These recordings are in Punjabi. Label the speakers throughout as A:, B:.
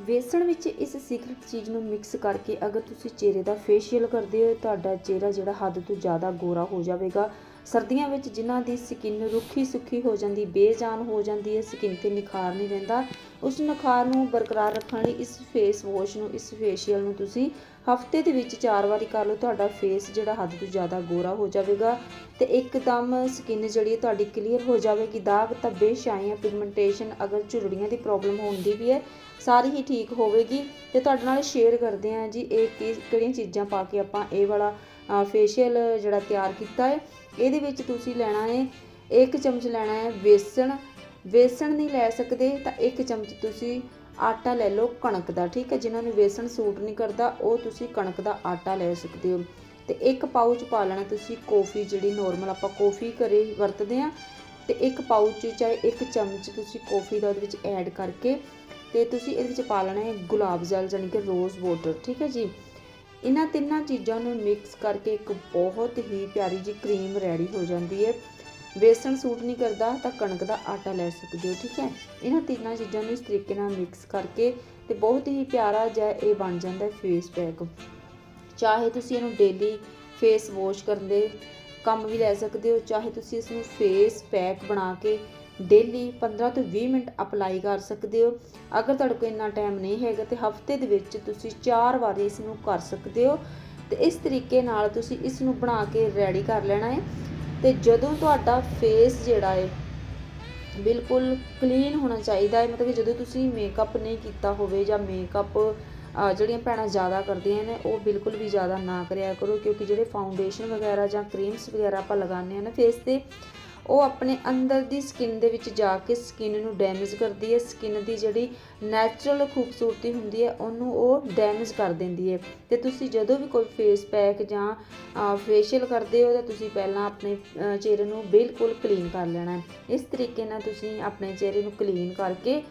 A: ਵੇਸਣ ਵਿੱਚ ਇਸ ਸੀਕ੍ਰੀਟ ਚੀਜ਼ ਨੂੰ ਮਿਕਸ ਕਰਕੇ ਅਗਰ ਤੁਸੀਂ ਚਿਹਰੇ ਦਾ ਫੇਸ਼ੀਅਲ ਕਰਦੇ ਹੋ, ਤੁਹਾਡਾ ਚਿਹਰਾ ਜਿਹੜਾ ਹੱਦ ਤੋਂ ਜ਼ਿਆਦਾ ਗੋਰਾ ਹੋ ਜਾਵੇਗਾ। ਸਰਦੀਆਂ ਵਿੱਚ ਜਿਨ੍ਹਾਂ ਦੀ ਸਕਿਨ ਰੁੱਖੀ ਸੁੱਖੀ ਹੋ ਜਾਂਦੀ, ਬੇਜਾਨ ਹੋ ਜਾਂਦੀ ਹੈ, ਸਕਿਨ ਤੇ ਨਿਖਾਰ ਨਹੀਂ ਰਹਿੰਦਾ। ਉਸ ਨਿਖਾਰ ਨੂੰ ਬਰਕਰਾਰ ਰੱਖਣ ਲਈ ਇਸ ਫੇਸ ਵਾਸ਼ ਨੂੰ, ਇਸ ਫੇਸ਼ੀਅਲ ਨੂੰ ਤੁਸੀਂ ਹਫ਼ਤੇ ਦੇ ਵਿੱਚ ਚਾਰ ਵਾਰੀ ਕਰ ਲਓ, ਤੁਹਾਡਾ ਫੇਸ ਜਿਹੜਾ ਹੱਦ ਤੋਂ ਜ਼ਿਆਦਾ ਗੋਰਾ ਹੋ ਜਾਵੇਗਾ ਤੇ ਇੱਕਦਮ ਸਕਿਨ ਜਿਹੜੀ ਤੁਹਾਡੀ ਕਲੀਅਰ ਹੋ ਜਾਵੇਗੀ। ਦਾਗ, ਧੱਬੇ, ਛਾਈਆਂ ਪਿਗਮੈਂਟੇਸ਼ਨ ਅਗਰ ਝੁਰੜੀਆਂ ਦੀ ਪ੍ਰੋਬਲਮ ਹੁੰਦੀ ਵੀ ਹੈ, ਸਾਰੀ ਹੀ ਠੀਕ ਹੋਵੇਗੀ। ਤੇ ਤੁਹਾਡੇ ਨਾਲ ਸ਼ੇਅਰ ਕਰਦੇ ਹਾਂ ਜੀ, ਇਹ ਕਿਹੜੀਆਂ ਚੀਜ਼ਾਂ ਪਾ ਕੇ ਆਪਾਂ ਇਹ ਵਾਲਾ ਫੇਸ਼ੀਅਲ ਜਿਹੜਾ ਤਿਆਰ ਕੀਤਾ ਹੈ, ਇਹਦੇ ਵਿੱਚ ਤੁਸੀਂ ਲੈਣਾ ਹੈ, ਇੱਕ ਚਮਚ ਲੈਣਾ ਹੈ ਵੇਸਣ। ਵੇਸਣ ਨਹੀਂ ਲੈ ਸਕਦੇ, ਤਾਂ ਇੱਕ ਚਮਚ ਤੁਸੀਂ ਆਟਾ ਲੈ ਲਓ ਕਣਕ ਦਾ, ਠੀਕ ਹੈ? ਜਿਨ੍ਹਾਂ ਨੂੰ ਵੇਸਣ ਸੂਟ ਨਹੀਂ ਕਰਦਾ, ਉਹ ਤੁਸੀਂ ਕਣਕ ਦਾ ਆਟਾ ਲੈ ਸਕਦੇ ਹੋ। ਤੇ ਇੱਕ ਪਾਊਚ ਪਾ ਲੈਣਾ ਤੁਸੀਂ ਕੌਫੀ, ਜਿਹੜੀ ਨਾਰਮਲ ਆਪਾਂ ਕੌਫੀ ਘਰੇ ਵਰਤਦੇ ਆ ਤੇ ਇੱਕ ਪਾਊਚ ਚਾਹੇ ਇੱਕ ਚਮਚ ਤੁਸੀਂ ਕੌਫੀ ਦਾ ਉਹਦੇ ਵਿੱਚ ਐਡ ਕਰਕੇ, ਤੇ ਤੁਸੀਂ ਇਹਦੇ ਵਿੱਚ ਪਾ ਲੈਣਾ ਹੈ ਗੁਲਾਬ ਜਲ ਜਾਨੀ ਕਿ ਰੋਜ਼ ਵਾਟਰ ਠੀਕ ਹੈ ਜੀ? ਇਹਨਾਂ ਤਿੰਨਾਂ ਚੀਜ਼ਾਂ ਨੂੰ ਮਿਕਸ ਕਰਕੇ ਇੱਕ ਬਹੁਤ ਹੀ ਪਿਆਰੀ ਜੀ ਕਰੀਮ ਰੈਡੀ ਹੋ ਜਾਂਦੀ ਹੈ। ਬੇਸਣ ਸੂਟ ਨਹੀਂ ਕਰਦਾ ਤਾਂ ਕਣਕ ਦਾ ਆਟਾ ਲੈ ਸਕਦੇ ਹੋ, ਠੀਕ ਹੈ? ਇਹਨਾਂ ਤਿੰਨਾਂ ਚੀਜ਼ਾਂ ਨੂੰ ਇਸ ਤਰੀਕੇ ਨਾਲ ਮਿਕਸ ਕਰਕੇ ਤੇ ਬਹੁਤ ਹੀ ਪਿਆਰਾ ਜਿਹਾ ਇਹ ਬਣ ਜਾਂਦਾ ਹੈ ਫੇਸ ਪੈਕ ਚਾਹੇ ਤੁਸੀਂ ਇਹਨੂੰ ਡੇਲੀ ਫੇਸ ਵਾਸ਼ ਕਰਨ ਦੇ ਕੰਮ ਵੀ ਲੈ ਸਕਦੇ ਹੋ, ਚਾਹੇ ਤੁਸੀਂ ਇਸ ਨੂੰ ਫੇਸ ਪੈਕ ਬਣਾ ਕੇ ਡੇਲੀ 15 ਤੋਂ 20 ਮਿੰਟ ਅਪਲਾਈ ਕਰ ਸਕਦੇ ਹੋ। ਅਗਰ ਤੁਹਾਡੇ ਕੋਲ ਇੰਨਾ ਟਾਈਮ ਨਹੀਂ ਹੈਗਾ ਤੇ ਹਫ਼ਤੇ ਦੇ ਵਿੱਚ ਤੁਸੀਂ 4 ਵਾਰੀ ਇਸ ਨੂੰ ਕਰ ਸਕਦੇ ਹੋ। ਤੇ ਇਸ ਤਰੀਕੇ ਨਾਲ ਤੁਸੀਂ ਇਸ ਨੂੰ ਬਣਾ ਕੇ ਰੈਡੀ ਕਰ ਲੈਣਾ ਹੈ। ਤੇ ਜਦੋਂ ਤੁਹਾਡਾ ਫੇਸ ਜਿਹੜਾ ਹੈ, ਬਿਲਕੁਲ ਕਲੀਨ ਹੋਣਾ ਚਾਹੀਦਾ ਹੈ, ਮਤਲਬ ਕਿ ਜਦੋਂ ਤੁਸੀਂ ਮੇਕਅਪ ਨਹੀਂ ਕੀਤਾ ਹੋਵੇ ਜਾਂ ਮੇਕਅਪ ਜਿਹੜੀਆਂ ਭੈਣਾਂ ਜ਼ਿਆਦਾ ਕਰਦੀਆਂ ਨੇ, ਉਹ ਬਿਲਕੁਲ ਵੀ ਜ਼ਿਆਦਾ ਨਾ ਕਰਿਆ ਕਰੋ। ਕਿਉਂਕਿ ਜਿਹੜੇ ਫਾਊਂਡੇਸ਼ਨ ਵਗੈਰਾ ਜਾਂ ਕਰੀਮਸ ਵਗੈਰਾ ਆਪਾਂ ਲਗਾਉਂਦੇ ਆ ਨਾ ਫੇਸ ਤੇ ਉਹ ਆਪਣੇ ਅੰਦਰ ਦੀ ਸਕਿਨ ਦੇ ਵਿੱਚ ਜਾ ਕੇ ਸਕਿਨ ਨੂੰ ਡੈਮੇਜ ਕਰਦੀ ਹੈ। ਸਕਿਨ ਦੀ ਜਿਹੜੀ ਨੈਚੁਰਲ ਖੂਬਸੂਰਤੀ ਹੁੰਦੀ ਹੈ, ਉਹਨੂੰ ਉਹ ਡੈਮੇਜ ਕਰ ਦਿੰਦੀ ਹੈ। ਤੇ ਤੁਸੀਂ ਜਦੋਂ ਵੀ ਕੋਈ ਫੇਸ ਪੈਕ ਜਾਂ ਫੇਸ਼ੀਅਲ ਕਰਦੇ ਹੋ, ਤਾਂ ਤੁਸੀਂ ਪਹਿਲਾਂ ਆਪਣੇ ਚਿਹਰੇ ਨੂੰ ਬਿਲਕੁਲ ਕਲੀਨ ਕਰ ਲੈਣਾ ਹੈ। ਇਸ ਤਰੀਕੇ ਨਾਲ ਤੁਸੀਂ ਆਪਣੇ ਚਿਹਰੇ ਨੂੰ ਕਲੀਨ ਕਰਕੇ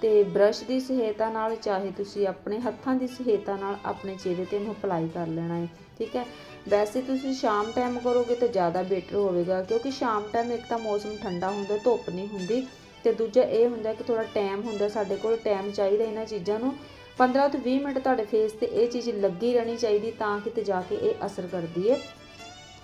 A: ਤੇ ਬ੍ਰਸ਼ ਦੀ ਸਹਾਇਤਾ ਨਾਲ, ਚਾਹੇ ਤੁਸੀਂ ਆਪਣੇ ਹੱਥਾਂ ਦੀ ਸਹਾਇਤਾ ਨਾਲ ਆਪਣੇ ਚਿਹਰੇ ਤੇ ਇਹਨੂੰ ਅਪਲਾਈ ਕਰ ਲੈਣਾ ਹੈ। ਠੀਕ ਹੈ? ਵੈਸੇ ਤੁਸੀਂ ਸ਼ਾਮ ਟਾਈਮ ਕਰੋਗੇ ਤਾਂ ਜ਼ਿਆਦਾ ਬੈਟਰ ਹੋਵੇਗਾ, ਕਿਉਂਕਿ ਸ਼ਾਮ ਟਾਈਮ ਇੱਕ ਤਾਂ ਮੌਸਮ ਠੰਡਾ ਹੁੰਦਾ, ਧੁੱਪ ਨਹੀਂ ਹੁੰਦੀ ਤੇ ਦੂਜਾ ਇਹ ਹੁੰਦਾ ਕਿ ਥੋੜਾ ਟਾਈਮ ਹੁੰਦਾ ਸਾਡੇ ਕੋਲ ਟਾਈਮ ਚਾਹੀਦਾ ਇਹਨਾਂ ਚੀਜ਼ਾਂ ਨੂੰ। 15 ਤੋਂ 20 ਮਿੰਟ ਤੁਹਾਡੇ ਫੇਸ ਤੇ ਇਹ ਚੀਜ਼ ਲੱਗੀ ਰਹਿਣੀ ਚਾਹੀਦੀ ਤਾਂ ਕਿਤੇ ਜਾ ਕੇ ਇਹ ਅਸਰ ਕਰਦੀ ਹੈ।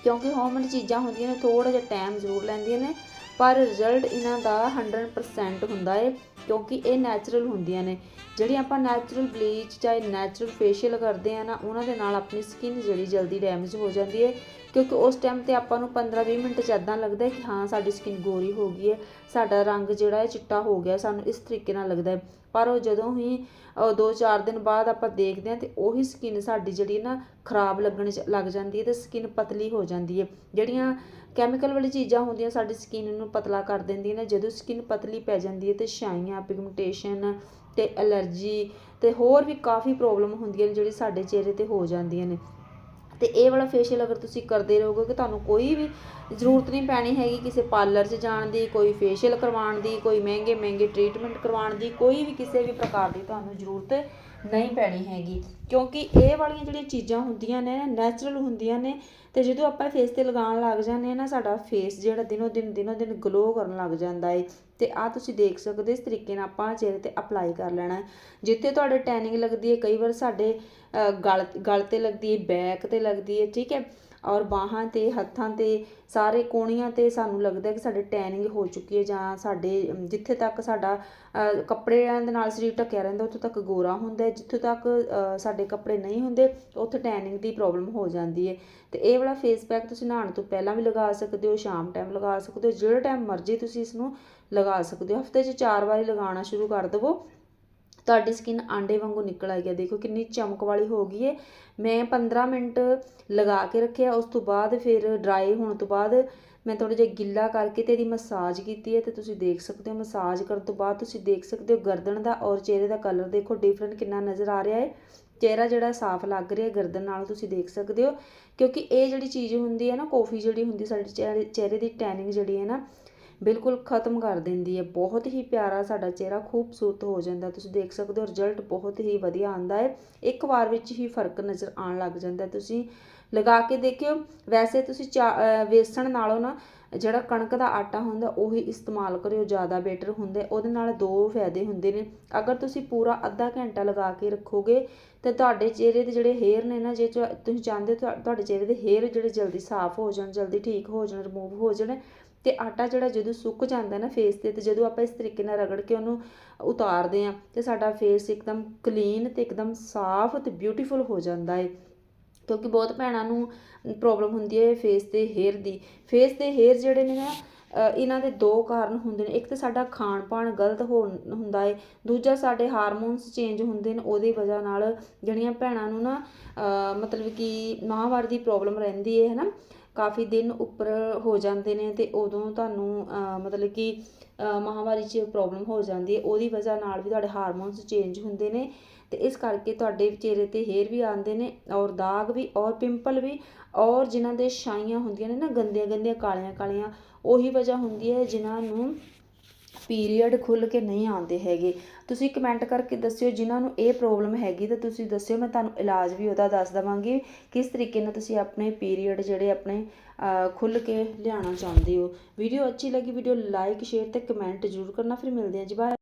A: ਕਿਉਂਕਿ ਹੋਮਮੇਡ ਚੀਜ਼ਾਂ ਹੁੰਦੀਆਂ ਨੇ ਥੋੜਾ ਜਿਹਾ ਟਾਈਮ ਜ਼ਰੂਰ ਲੈਂਦੀਆਂ ਨੇ, ਪਰ ਰਿਜ਼ਲਟ ਇਹਨਾਂ ਦਾ 100% ਹੁੰਦਾ ਹੈ। ਕਿਉਂਕਿ ਇਹ ਨੈਚੁਰਲ ਹੁੰਦੀਆਂ ਨੇ। ਜਿਹੜੀ ਆਪਾਂ ਨੈਚੁਰਲ ਬਲੀਚ ਚਾਹੇ ਨੈਚੁਰਲ ਫੇਸ਼ੀਅਲ ਕਰਦੇ ਆ ਨਾ, ਉਹਨਾਂ ਦੇ ਨਾਲ ਆਪਣੀ ਸਕਿਨ ਜਿਹੜੀ ਜਲਦੀ ਡੈਮੇਜ ਹੋ ਜਾਂਦੀ ਹੈ। ਕਿਉਂਕਿ ਉਸ ਟਾਈਮ ਤੇ ਆਪਾਂ ਨੂੰ 15-20 ਮਿੰਟ ਚ ਇਦਾਂ ਲੱਗਦਾ ਕਿ ਹਾਂ, ਸਾਡੀ ਸਕਿਨ ਗੋਰੀ ਹੋ ਗਈ ਹੈ, ਸਾਡਾ ਰੰਗ ਜਿਹੜਾ ਹੈ ਚਿੱਟਾ ਹੋ ਗਿਆ, ਸਾਨੂੰ ਇਸ ਤਰੀਕੇ ਨਾਲ ਲੱਗਦਾ ਹੈ। ਪਰ ਉਹ ਜਦੋਂ ਹੀ 2-4 ਦਿਨ ਬਾਅਦ ਆਪਾਂ ਦੇਖਦੇ ਹਾਂ ਤੇ ਉਹੀ ਸਕਿਨ ਸਾਡੀ ਜਿਹੜੀ ਨਾ ਖਰਾਬ ਲੱਗਣ ਚ- ਲੱਗ ਜਾਂਦੀ ਹੈ ਤੇ ਸਕਿਨ ਪਤਲੀ ਹੋ ਜਾਂਦੀ ਹੈ। ਜਿਹੜੀਆਂ ਕੈਮੀਕਲ ਵਾਲੀ ਚੀਜ਼ਾਂ ਹੁੰਦੀਆਂ ਸਾਡੀ ਸਕਿਨ ਨੂੰ ਪਤਲਾ ਕਰ ਦਿੰਦੀਆਂ ਨੇ, ਜਦੋਂ ਸਕਿਨ ਪਤਲੀ ਪੈ ਜਾਂਦੀ ਹੈ ਤੇ ਛਾਈਆਂ ਪਿਗਮੈਂਟੇਸ਼ਨ ਤੇ ਐਲਰਜੀ ਤੇ ਹੋਰ ਵੀ ਕਾਫੀ ਪ੍ਰੋਬਲਮ ਹੁੰਦੀਆਂ ਨੇ ਜਿਹੜੀ ਸਾਡੇ ਚਿਹਰੇ ਤੇ ਹੋ ਜਾਂਦੀਆਂ ਨੇ। ਤੇ ਇਹ ਵਾਲਾ ਫੇਸ਼ੀਅਲ ਅਗਰ ਤੁਸੀਂ ਕਰਦੇ ਰਹੋਗੇ ਕਿ ਤੁਹਾਨੂੰ ਕੋਈ ਵੀ ਜ਼ਰੂਰਤ ਨਹੀਂ ਪੈਣੀ ਹੈਗੀ ਕਿਸੇ ਪਾਰਲਰ 'ਚ ਜਾਣ ਦੀ, ਕੋਈ ਫੇਸ਼ੀਅਲ ਕਰਵਾਉਣ ਦੀ, ਕੋਈ ਮਹਿੰਗੇ ਮਹਿੰਗੇ ਟ੍ਰੀਟਮੈਂਟ ਕਰਵਾਉਣ ਦੀ, ਕੋਈ ਵੀ ਕਿਸੇ ਵੀ ਪ੍ਰਕਾਰ ਦੀ ਤੁਹਾਨੂੰ ਜ਼ਰੂਰਤ ਨਹੀਂ ਪੈਣੀ ਹੈਗੀ। ਕਿਉਂਕਿ ਇਹ ਵਾਲੀਆਂ ਜਿਹੜੀਆਂ ਚੀਜ਼ਾਂ ਹੁੰਦੀਆਂ ਨੇ ਨੈਚੁਰਲ ਹੁੰਦੀਆਂ ਨੇ, ਤੇ ਜਦੋਂ ਆਪਾਂ ਫੇਸ ਤੇ ਲਗਾਉਣ ਲੱਗ ਜਾਂਦੇ ਆ ਨਾ, ਸਾਡਾ ਫੇਸ ਜਿਹੜਾ ਦਿਨੋ ਦਿਨ ਦਿਨੋ ਦਿਨ ਗਲੋ ਕਰਨ ਲੱਗ ਜਾਂਦਾ ਏ। ਤੇ ਆ ਤੁਸੀਂ ਦੇਖ ਸਕਦੇ ਇਸ ਤਰੀਕੇ ਨਾਲ ਆਪਾਂ ਚਿਹਰੇ ਤੇ ਅਪਲਾਈ ਕਰ ਲੈਣਾ ਹੈ। ਜਿੱਥੇ ਤੁਹਾਡੇ ਟੈਨਿੰਗ ਲੱਗਦੀ ਹੈ, ਕਈ ਵਾਰ ਸਾਡੇ ਗਲ ਗਲ ਤੇ ਲੱਗਦੀ ਹੈ ਬੈਕ ਤੇ ਲੱਗਦੀ ਹੈ, ਠੀਕ ਹੈ। ਔਰ ਬਾਹਾਂ ਤੇ, ਹੱਥਾਂ ਤੇ, ਸਾਰੇ ਕੋਣੀਆਂ ਤੇ ਸਾਨੂੰ ਲੱਗਦਾ ਕਿ ਸਾਡੇ ਟੈਨਿੰਗ ਹੋ ਚੁੱਕੀ ਹੈ ਜਾਂ ਸਾਡੇ ਜਿੱਥੇ ਤੱਕ ਸਾਡਾ ਕੱਪੜਿਆਂ ਦੇ ਨਾਲ ਸਰੀਰ ਢੱਕਿਆ ਰਹਿੰਦਾ, ਉੱਥੇ ਤੱਕ ਗੋਰਾ ਹੁੰਦਾ ਹੈ। ਜਿੱਥੇ ਤੱਕ ਸਾਡੇ ਕੱਪੜੇ ਨਹੀਂ ਹੁੰਦੇ, ਉੱਥੇ ਟੈਨਿੰਗ ਦੀ ਪ੍ਰੋਬਲਮ ਹੋ ਜਾਂਦੀ ਹੈ। ਤੇ ਇਹ ਵਾਲਾ ਫੇਸ ਪੈਕ ਤੁਸੀਂ ਨਹਾਉਣ ਤੋਂ ਪਹਿਲਾਂ ਵੀ ਲਗਾ ਸਕਦੇ ਹੋ, ਸ਼ਾਮ ਟਾਈਮ ਲਗਾ ਸਕਦੇ ਹੋ, ਜਿਹੜੇ ਟਾਈਮ ਮਰਜ਼ੀ ਤੁਸੀਂ ਇਸ ਨੂੰ ਲਗਾ ਸਕਦੇ ਹੋ। ਹਫ਼ਤੇ 'ਚ ਚਾਰ ਵਾਰੀ ਲਗਾਉਣਾ ਸ਼ੁਰੂ ਕਰ ਦੇਵੋ। ਤੁਹਾਡੀ ਸਕਿਨ ਆਂਡੇ ਵਾਂਗੂ ਨਿਕਲ ਆਈ ਹੈ। ਦੇਖੋ ਕਿੰਨੀ ਚਮਕ ਵਾਲੀ ਹੋ ਗਈ ਹੈ ਮੈਂ 15 ਮਿੰਟ ਲਗਾ ਕੇ ਰੱਖਿਆ, ਉਸ ਤੋਂ ਬਾਅਦ ਫਿਰ ਡਰਾਈ ਹੋਣ ਤੋਂ ਬਾਅਦ ਮੈਂ ਥੋੜਾ ਜਿਹਾ ਗਿੱਲਾ ਕਰਕੇ ਤੇ ਇਹਦੀ ਮਸਾਜ ਕੀਤੀ ਹੈ ਤੇ ਤੁਸੀਂ ਦੇਖ ਸਕਦੇ ਹੋ ਮਸਾਜ ਕਰਨ ਤੋਂ ਬਾਅਦ ਤੁਸੀਂ ਦੇਖ ਸਕਦੇ ਹੋ ਗਰਦਨ ਦਾ ਔਰ ਚਿਹਰੇ ਦਾ ਕਲਰ ਦੇਖੋ ਡਿਫਰੈਂਟ ਕਿੰਨਾ ਨਜ਼ਰ ਆ ਰਿਹਾ ਹੈ ਚਿਹਰਾ ਜਿਹੜਾ ਸਾਫ਼ ਲੱਗ ਰਿਹਾ ਗਰਦਨ ਨਾਲ ਤੁਸੀਂ ਦੇਖ ਸਕਦੇ ਹੋ। ਕਿਉਂਕਿ ਇਹ ਜਿਹੜੀ ਚੀਜ਼ ਹੁੰਦੀ ਹੈ ਨਾ ਕੌਫੀ ਜਿਹੜੀ ਹੁੰਦੀ, ਸਾਡੇ ਚਿਹਰੇ ਚਿਹਰੇ ਦੀ ਟੈਨਿੰਗ ਜਿਹੜੀ ਹੈ ਨਾ ਬਿਲਕੁਲ ਖਤਮ ਕਰ ਦਿੰਦੀ ਹੈ। ਬਹੁਤ ਹੀ ਪਿਆਰਾ ਸਾਡਾ ਚਿਹਰਾ ਖੂਬਸੂਰਤ ਹੋ ਜਾਂਦਾ। ਤੁਸੀਂ ਦੇਖ ਸਕਦੇ ਹੋ ਰਿਜ਼ਲਟ ਬਹੁਤ ਹੀ ਵਧੀਆ ਆਂਦਾ ਹੈ। ਇੱਕ ਵਾਰ ਵਿੱਚ ਹੀ ਫ਼ਰਕ ਨਜ਼ਰ ਆਉਣ ਲੱਗ ਜਾਂਦਾ ਤੁਸੀਂ ਲਗਾ ਕੇ ਦੇਖਿਓ, ਵੈਸੇ ਤੁਸੀਂ ਚਾ- ਵੇਸਣ ਨਾਲੋਂ ਨਾ ਜਿਹੜਾ ਕਣਕ ਦਾ ਆਟਾ ਹੁੰਦਾ, ਉਹੀ ਇਸਤੇਮਾਲ ਕਰਿਓ, ਜ਼ਿਆਦਾ ਬੈਟਰ ਹੁੰਦਾ ਉਹਦੇ ਨਾਲ ਦੋ ਫਾਇਦੇ ਹੁੰਦੇ ਨੇ। ਅਗਰ ਤੁਸੀਂ ਪੂਰਾ ਅੱਧਾ ਘੰਟਾ ਲਗਾ ਕੇ ਰੱਖੋਗੇ, ਤੇ ਤੁਹਾਡੇ ਚਿਹਰੇ ਦੇ ਜਿਹੜੇ ਹੇਅਰ ਨੇ ਨਾ, ਜੇ ਤੁਹਾ- ਤੁਸੀਂ ਚਾਹੁੰਦੇ ਹੋ ਤੁਹਾ- ਤੁਹਾਡੇ ਚਿਹਰੇ ਦੇ ਹੇਅਰ ਜਿਹੜੇ ਜਲਦੀ ਸਾਫ਼ ਹੋ ਜਾਣ, ਜਲਦੀ ਠੀਕ ਹੋ ਜਾਣ ਰਿਮੂਵ ਹੋ ਜਾਣ ਤੇ ਆਟਾ ਜਿਹੜਾ ਜਦੋਂ ਸੁੱਕ ਜਾਂਦਾ ਨਾ ਫੇਸ ਤੇ ਤੇ ਜਦੋਂ ਆਪਾਂ ਇਸ ਤਰੀਕੇ ਨਾਲ ਰਗੜ ਕੇ ਉਹਨੂੰ ਉਤਾਰਦੇ ਆ ਤੇ ਸਾਡਾ ਫੇਸ ਇੱਕਦਮ ਕਲੀਨ ਤੇ ਇੱਕਦਮ ਸਾਫ਼ ਤੇ ਬਿਊਟੀਫੁਲ ਹੋ ਜਾਂਦਾ ਹੈ ਕਿਉਂਕਿ ਬਹੁਤ ਭੈਣਾਂ ਨੂੰ ਪ੍ਰੋਬਲਮ ਹੁੰਦੀ ਹੈ ਫੇਸ ਤੇ ਹੇਅਰ ਦੀ। ਫੇਸ ਤੇ ਹੇਅਰ ਜਿਹੜੇ ਨੇ ਨਾ ਇਹਨਾਂ ਦੇ ਦੋ ਕਾਰਨ ਹੁੰਦੇ ਨੇ। ਇੱਕ ਤਾਂ ਸਾਡਾ ਖਾਣ ਪਾਣ ਗਲਤ ਹੋ ਹੁੰਦਾ ਹੈ ਦੂਜਾ ਸਾਡੇ ਹਾਰਮੋਨਸ ਚੇਂਜ ਹੁੰਦੇ ਨੇ, ਉਹਦੀ ਵਜ੍ਹਾ ਨਾਲ ਜਿਹੜੀਆਂ ਭੈਣਾਂ ਨੂੰ ਨਾ ਮਤਲਬ ਕਿ ਮਾਹਵਾਰ ਦੀ ਪ੍ਰੋਬਲਮ ਰਹਿੰਦੀ ਹੈ ਹਨਾ? ਕਾਫੀ ਦਿਨ ਉੱਪਰ ਹੋ ਜਾਂਦੇ ਨੇ ਅਤੇ ਉਦੋਂ ਤੁਹਾਨੂੰ ਮਤਲਬ ਕਿ ਅ, ਮਾਹਵਾਰੀ 'ਚ ਪ੍ਰੋਬਲਮ ਹੋ ਜਾਂਦੀ ਹੈ। ਉਹਦੀ ਵਜ੍ਹਾ ਨਾਲ ਵੀ ਤੁਹਾਡੇ ਹਾਰਮੋਨਸ ਚੇਂਜ ਹੁੰਦੇ ਨੇ ਅਤੇ ਇਸ ਕਰਕੇ ਤੁਹਾਡੇ ਚਿਹਰੇ ਤੇ ਹੇਅਰ ਵੀ ਆਉਂਦੇ ਨੇ ਔਰ ਦਾਗ ਵੀ ਔਰ ਪਿੰਪਲ ਵੀ ਔਰ ਜਿਨ੍ਹਾਂ ਦੇ ਛਾਈਆਂ ਹੁੰਦੀਆਂ ਨੇ ਨਾ ਗੰਦੀਆਂ ਗੰਦੀਆਂ ਕਾਲੀਆਂ ਕਾਲੀਆਂ ਉਹੀ ਵਜ੍ਹਾ ਹੁੰਦੀ ਹੈ ਜਿਨ੍ਹਾਂ ਨੂੰ ਪੀਰੀਅਡ ਖੁੱਲ ਕੇ ਨਹੀਂ ਆਉਂਦੇ ਹੈਗੇ। ਤੁਸੀਂ ਕਮੈਂਟ ਕਰਕੇ ਦੱਸਿਓ ਜਿਨ੍ਹਾਂ ਨੂੰ ਇਹ ਪ੍ਰੋਬਲਮ ਹੈਗੀ ਤਾਂ ਤੁਸੀਂ ਦੱਸਿਓ ਮੈਂ ਤੁਹਾਨੂੰ ਇਲਾਜ ਵੀ ਉਹਦਾ ਦੱਸ ਦਵਾਂਗੀ ਕਿਸ ਤਰੀਕੇ ਨਾਲ ਤੁਸੀਂ ਆਪਣੇ ਪੀਰੀਅਡ ਜਿਹੜੇ ਆਪਣੇ ਅਹ, ਖੁੱਲ ਕੇ ਲਿਆਉਣਾ ਚਾਹੁੰਦੇ ਹੋ। ਵੀਡੀਓ ਅੱਛੀ ਲੱਗੀ ਵੀਡੀਓ ਲਾਈਕ ਸ਼ੇਅਰ ਤੇ ਕਮੈਂਟ ਜ਼ਰੂਰ ਕਰਨਾ। ਫਿਰ ਮਿਲਦੇ ਹਾਂ ਜੀ ਬਾਏ